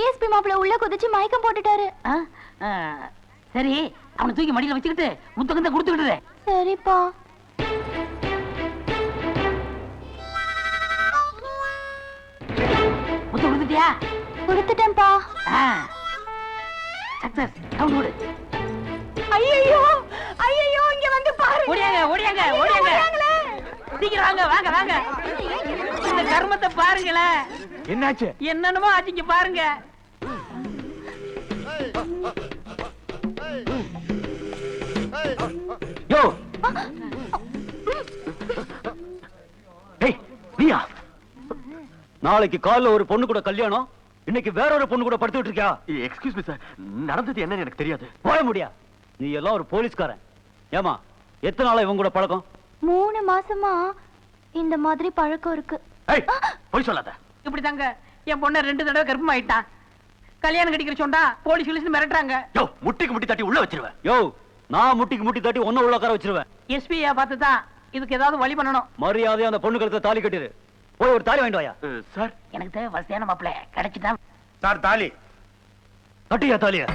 DSP மாப்பிள்ள உள்ள குதிச்சு மயக்கம் போட்டுட்டாரு. சரி அவனை தூக்கி மடியில வச்சுக்கிட்டு முத்தகத்தை கொடுத்துக்கிட்டு சரிப்பா. முத்த கொடுத்துட்டியா? கொடுத்துட்டேன்ப்பா. சக்சஸ் சவுண்ட் விடு ஐயோ ஐயோ இங்க வந்து பாரு ஓடியாங்க ஓடியாங்க ஓடியாங்க. சீக்கிரம் வாங்க வாங்க வாங்க. இந்த கர்மத்தை பாருங்களேன். என்னாச்சு? என்னென்னமோ ஆச்சுங்க பாருங்க. யோ. ஏய் நீயா? நாளைக்கு காலைல ஒரு பொண்ணு கூட கல்யாணம் இன்னைக்கு வேற ஒரு பொண்ணு கூட படுத்துட்டு இருக்கியா எக்ஸ்கியூஸ் மீ சார் நடந்தது என்னன்னு எனக்கு தெரியாது. போய முடியா? நீ எல்லாம் ஒரு போலீஸ்காரன். ஏமா எத்தனை நாளா இவங்க கூட பழக்கம்? மூணு மாசமா இந்த மாதிரி பழக்கம் இருக்கு. ஏய் போய் சொல்லாத. இப்படி தாங்க என் பொண்ணை ரெண்டு தடவை கர்ப்பமாயிட்டான். கல்யாணம் கட்டிக்கிற சொன்னா போலீஸ் கிளீஸ் மிரட்டுறாங்க. யோ முட்டிக்கு முட்டி தட்டி உள்ள வச்சிருவேன். யோ நான் முட்டிக்கு முட்டி தட்டி ஒன்ன உள்ள உட்கார வச்சிருவேன். எஸ்பியா பார்த்து தான் இதுக்கு ஏதாவது வழி பண்ணணும். மரியாதையா அந்த பொண்ணு கழுத்துல தாலி கட்டிடு. போய் ஒரு தாலி வாங்கிட்டு வாயா. சார். எனக்கு தேவை வசதியான மாப்பிள்ள. கிடைச்சிட்டா சார் தாலி. கட்டியா தாலிய?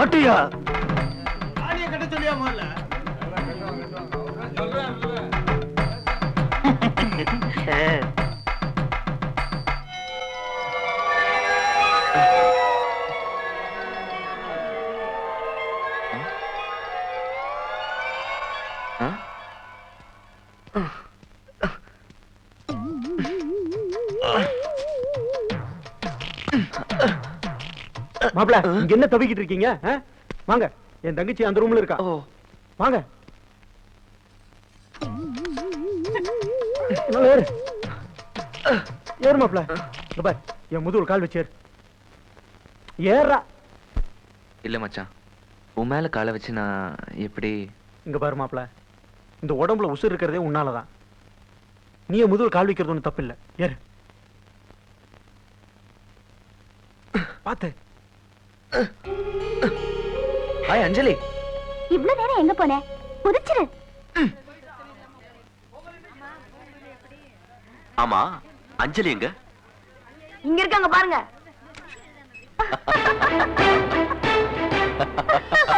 கட்டியா மாப்பிள இங்க என்ன தவிக்கிட்டு இருக்கீங்க? வாங்க. என் தங்கச்சி அந்த ரூம்ல இருக்கா? வாங்க. ஏறு ஏறு மாப்பிள பார். என் முதுகுல கால் வச்சேரு ஏறா. இல்ல மச்சான். உன் மேல காலை வச்சு நான் எப்படி இங்க பாரு மாப்பிள இந்த உடம்புல உசுர் இருக்கிறதே உன்னாலதான். நீ என் முதுகுல கால் வைக்கிறது ஒண்ணு தப்பு இல்ல ஏறு. பாத்து. ஹாய் அஞ்சலி. இவ்வளவு நேரம் எங்க போன? குதிச்சிரு. ஆமா அஞ்சலி எங்க? இங்க இருக்காங்க பாருங்க.